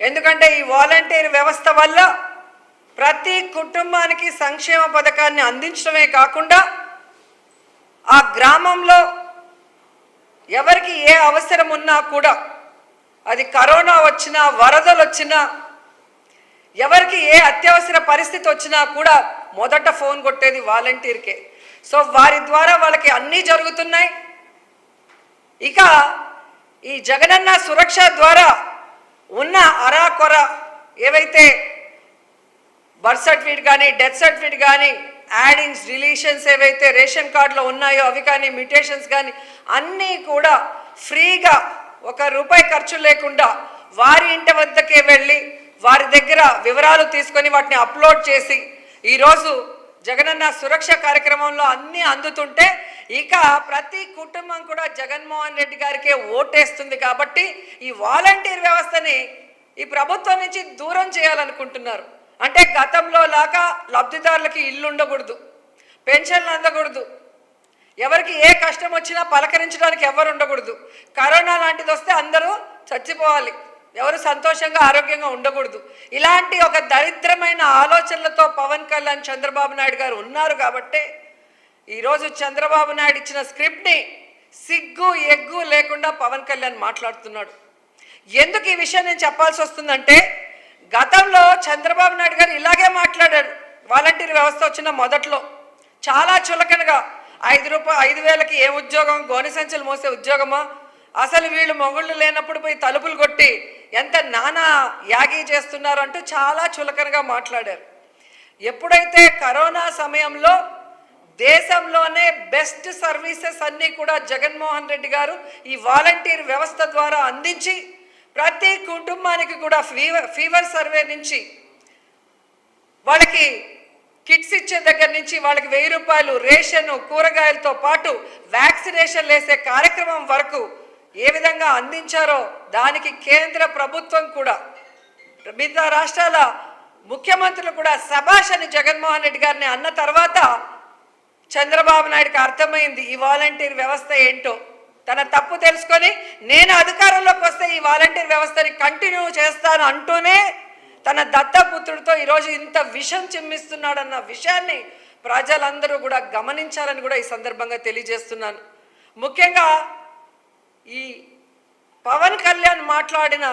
ఎందుకంటే ఈ వాలంటీర్ వ్యవస్థ వల్ల ప్రతి కుటుంబానికి సంక్షేమ పథకాన్ని అందించడమే కాకుండా ఆ గ్రామంలో ఎవరికి ఏ అవసరం ఉన్నా కూడా అది కరోనా వచ్చినా వరదలు వచ్చినా ఎవరికి ఏ అత్యవసర పరిస్థితి వచ్చినా కూడా మొదట ఫోన్ కొట్టేది వాలంటీర్కే. సో వారి ద్వారా వాళ్ళకి అన్నీ జరుగుతున్నాయి. ఇక ఈ జగనన్న సురక్ష ద్వారా ఉన్న అరా కొర ఏవైతే బర్త్ సర్టిఫికేట్ కానీ డెత్ సర్టిఫికేట్ కానీ యాడింగ్స్ రిలీషన్స్ ఏవైతే రేషన్ కార్డులో ఉన్నాయో అవి కానీ మ్యూటేషన్స్ కానీ అన్నీ కూడా ఫ్రీగా ఒక రూపాయి ఖర్చు లేకుండా వారి ఇంటి వద్దకే వెళ్ళి వారి దగ్గర వివరాలు తీసుకొని వాటిని అప్లోడ్ చేసి ఈరోజు జగనన్న సురక్ష కార్యక్రమంలో అన్నీ అందుతుంటే ఇక ప్రతి కుటుంబం కూడా జగన్మోహన్ రెడ్డి గారికే ఓటేస్తుంది కాబట్టి ఈ వాలంటీర్ వ్యవస్థని ఈ ప్రభుత్వం నుంచి దూరం చేయాలనుకుంటున్నారు. అంటే గతంలో లాగా లబ్ధిదారులకి ఇల్లు ఉండకూడదు పెన్షన్లు అందకూడదు ఎవరికి ఏ కష్టం వచ్చినా పలకరించడానికి ఎవరు ఉండకూడదు. కరోనా లాంటిది వస్తే అందరూ చచ్చిపోవాలి ఎవరు సంతోషంగా ఆరోగ్యంగా ఉండకూడదు. ఇలాంటి ఒక దరిద్రమైన ఆలోచనలతో పవన్ కళ్యాణ్ చంద్రబాబు నాయుడు గారు ఉన్నారు కాబట్టే ఈరోజు చంద్రబాబు నాయుడు ఇచ్చిన స్క్రిప్ట్ని సిగ్గు ఎగ్గు లేకుండా పవన్ కళ్యాణ్ మాట్లాడుతున్నాడు. ఎందుకు ఈ విషయం నేను చెప్పాల్సి వస్తుందంటే గతంలో చంద్రబాబు నాయుడు గారు ఇలాగే మాట్లాడాడు వాలంటీర్ వ్యవస్థ వచ్చిన మొదట్లో చాలా చులకనగా ఐదు రూపాయ ఐదు వేలకి ఏ ఉద్యోగం గోనె సంచులు మోసే ఉద్యోగమా? అసలు వీళ్ళు మొగుళ్ళు లేనప్పుడు పోయి తలుపులు కొట్టి ఎంత నానా యాగి చేస్తున్నారు అంటూ చాలా చులకనగా మాట్లాడారు. ఎప్పుడైతే కరోనా సమయంలో దేశంలోనే బెస్ట్ సర్వీసెస్ అన్నీ కూడా జగన్మోహన్ రెడ్డి గారు ఈ వాలంటీర్ వ్యవస్థ ద్వారా అందించి ప్రతి కుటుంబానికి కూడా ఫీవర్ ఫీవర్ సర్వే నుంచి వాళ్ళకి కిట్స్ ఇచ్చే దగ్గర నుంచి వాళ్ళకి వెయ్యి రూపాయలు రేషను కూరగాయలతో పాటు వ్యాక్సినేషన్ వేసే కార్యక్రమం వరకు ఏ విధంగా అందించారో దానికి కేంద్ర ప్రభుత్వం కూడా మిగతా రాష్ట్రాల ముఖ్యమంత్రులు కూడా సభాష్ అని జగన్మోహన్ రెడ్డి గారిని అన్న తర్వాత చంద్రబాబు నాయుడుకి అర్థమైంది ఈ వాలంటీర్ వ్యవస్థ ఏంటో. తన తప్పు తెలుసుకొని నేను అధికారంలోకి వస్తే ఈ వాలంటీర్ వ్యవస్థని కంటిన్యూ చేస్తాను అంటూనే తన దత్తపుత్రుడితో ఈరోజు ఇంత విషం చిమ్మిస్తున్నాడన్న విషయాన్ని ప్రజలందరూ కూడా గమనించాలని కూడా ఈ సందర్భంగా తెలియజేస్తున్నాను. ముఖ్యంగా ఈ పవన్ కళ్యాణ్ మాట్లాడిన